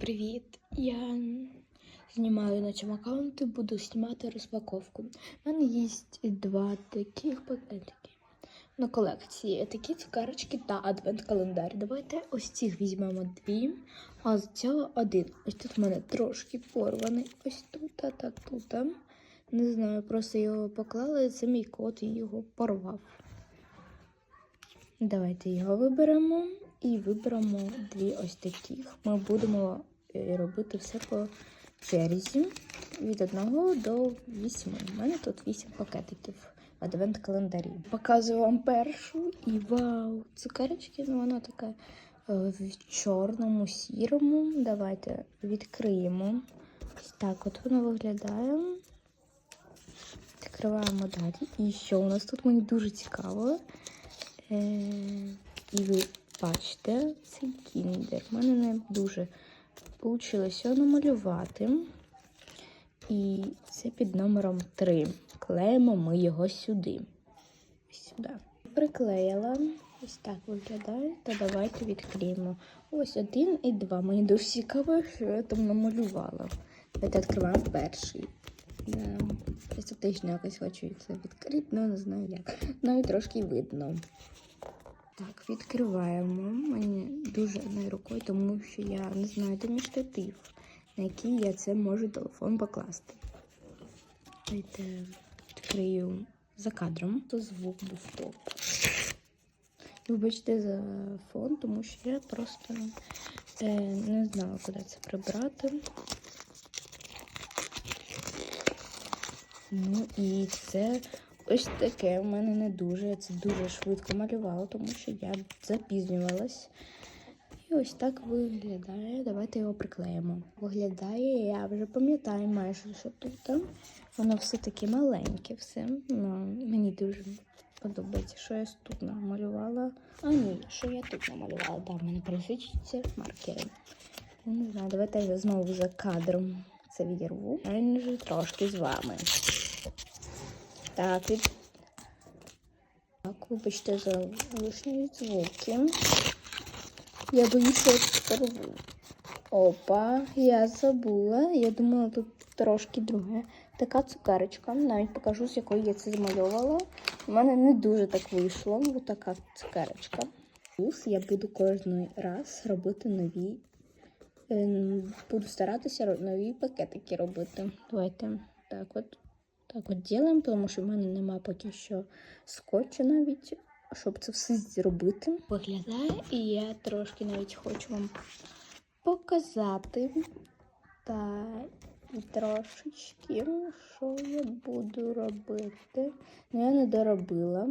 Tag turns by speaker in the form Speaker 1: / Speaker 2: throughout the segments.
Speaker 1: Привіт! Я знімаю на цьому аккаунті, буду знімати розпаковку. У мене є два таких пакетики на колекції. Такі цукерочки та адвент-календар. Давайте ось цих візьмемо дві, а з цього один. Ось тут в мене трошки порваний. Ось тут та та тут. Не знаю, просто його поклали, це мій кот і його порвав. Давайте його виберемо і виберемо дві ось таких. Ми будемо е, робити все по черзі від 1 до 8. У мене тут 8 пакетиків в адвент-календарі. Показую вам першу і вау! Цукерочки, ну вона така е, в чорному, сірому. Давайте відкриємо. Так от воно виглядає. Відкриваємо далі. І що у нас тут мені дуже цікаво. Е, і ви бачите, цей кіндер. У мене не дуже вийшло намалювати. І це під номером 3. Клеїмо ми його сюди. Сюди. Приклеїла. Ось так виглядає. Та давайте відкриємо. Ось один і два. Мені дуже цікаво, що я там намалювала. Давайте відкриваємо перший. Да. Естетично якось хочу це відкрити, але не знаю як. Навіть трошки видно. Так, відкриваємо. Мені дуже одною рукою, тому що я не знаю, де мій штатив, на який я це можу телефон покласти. Давайте відкрию за кадром, то звук був топ. Вибачте за фон, тому що я просто е, не знала, куди це прибрати. Ну і це ось таке у мене не дуже. Я це дуже швидко малювала, тому що я запізнювалась. І ось так виглядає. Давайте його приклеїмо. Виглядає, я вже пам'ятаю майже, що тут. Воно все таке маленьке, все. Ну, мені дуже подобається, що я тут намалювала. А ні, що я тут намалювала. Да, в мене присичиться маркером. Я не знаю, давайте я знову за кадром це відірву. Він вже трошки з вами. Так, від... так, вибачте за лишні звуки. Я боюся порву. Опа, я забула. Я думала, тут трошки друге. Така цукерочка. Навіть покажу, з якої я це змальовувала. У мене не дуже так вийшло. Ось така цукерочка. Плюс я буду кожен раз робити нові. Ем, Буду старатися нові пакетики робити. Давайте так от. Так от ділимо, тому що в мене нема поки що скотчу навіть, щоб це все зробити. Виглядає, і я трошки навіть хочу вам показати. Та трошечки, що я буду робити. Ну, я не доробила.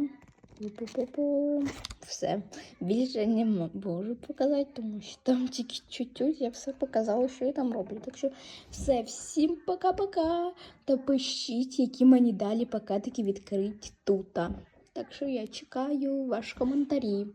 Speaker 1: Все. Більше не можу показати, тому що там тільки чуть-чуть я все показала, що я там роблю. Так що все, всім пока-пока. Та пишіть, які мені далі пакетики відкрити тут. Так що я чекаю ваші коментарі.